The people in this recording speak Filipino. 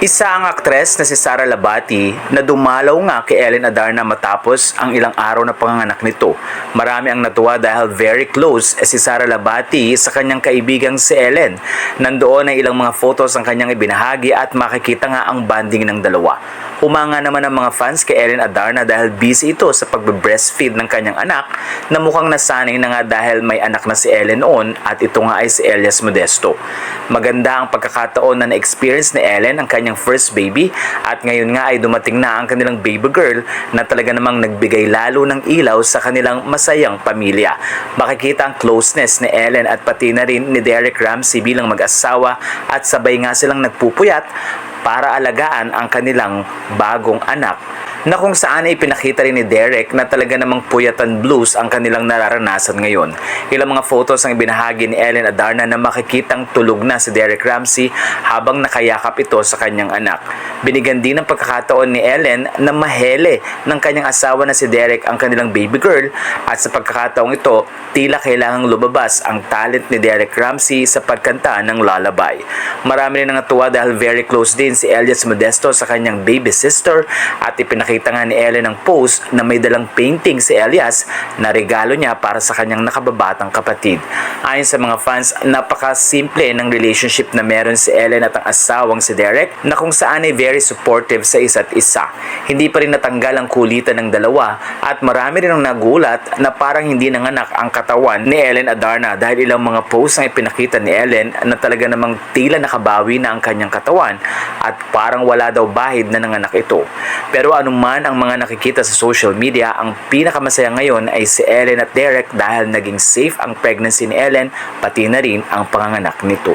Isa ang aktres na si Sara Labati na dumalaw nga kay Ellen Adarna matapos ang ilang araw na panganganak nito. Marami ang natuwa dahil very close si Sara Labati sa kanyang kaibigang si Ellen. Nandoon ay ilang mga photos ang kanyang ibinahagi at makikita nga ang banding ng dalawa. Umanga naman ang mga fans kay Ellen Adarna dahil busy ito sa pagbe-breastfeed ng kanyang anak na mukhang nasanay na nga dahil may anak na si Ellen noon at ito nga ay si Elias Modesto. Maganda ang pagkakataon na na-experience ni Ellen ang kanyang first baby at ngayon nga ay dumating na ang kanilang baby girl na talaga namang nagbigay lalo ng ilaw sa kanilang masayang pamilya. Makikita ang closeness ni Ellen at pati na rin ni Derek Ramsey bilang mag-asawa at sabay nga silang nagpupuyat para alagaan ang kanilang bagong anak na kung saan ay pinakita rin ni Derek na talaga namang puyatan blues ang kanilang nararanasan ngayon. Ilang mga photos ang ibinahagi ni Ellen Adarna na makikitang tulog na si Derek Ramsey habang nakayakap ito sa kanyang anak. Binigyan din ng pagkakataon ni Ellen na mahele ng kanyang asawa na si Derek ang kanilang baby girl at sa pagkakataong ito, tila kailangang lumabas ang talent ni Derek Ramsey sa pagkanta ng lullaby. Marami rin ang natuwa dahil very close din si Elias Modesto sa kanyang baby sister at ipinakita nga ni Ellen ang post na may dalang painting si Elias na regalo niya para sa kanyang nakababatang kapatid. Ayon sa mga fans, napaka-simple ng relationship na meron si Ellen at ang asawang si Derek na kung saan ay very supportive sa isa't isa. Hindi pa rin natanggal ang kulitan ng dalawa at marami rin ang nagulat na parang hindi nanganak ang katawan ni Ellen Adarna dahil ilang mga posts ang ipinakita ni Ellen na talaga namang tila nakabawi na ang kanyang katawan at parang wala daw bahid na nanganak ito. Pero anuman ang mga nakikita sa social media, ang pinakamasaya ngayon ay si Ellen at Derek dahil naging safe ang pregnancy ni Ellen pati na rin ang panganganak nito.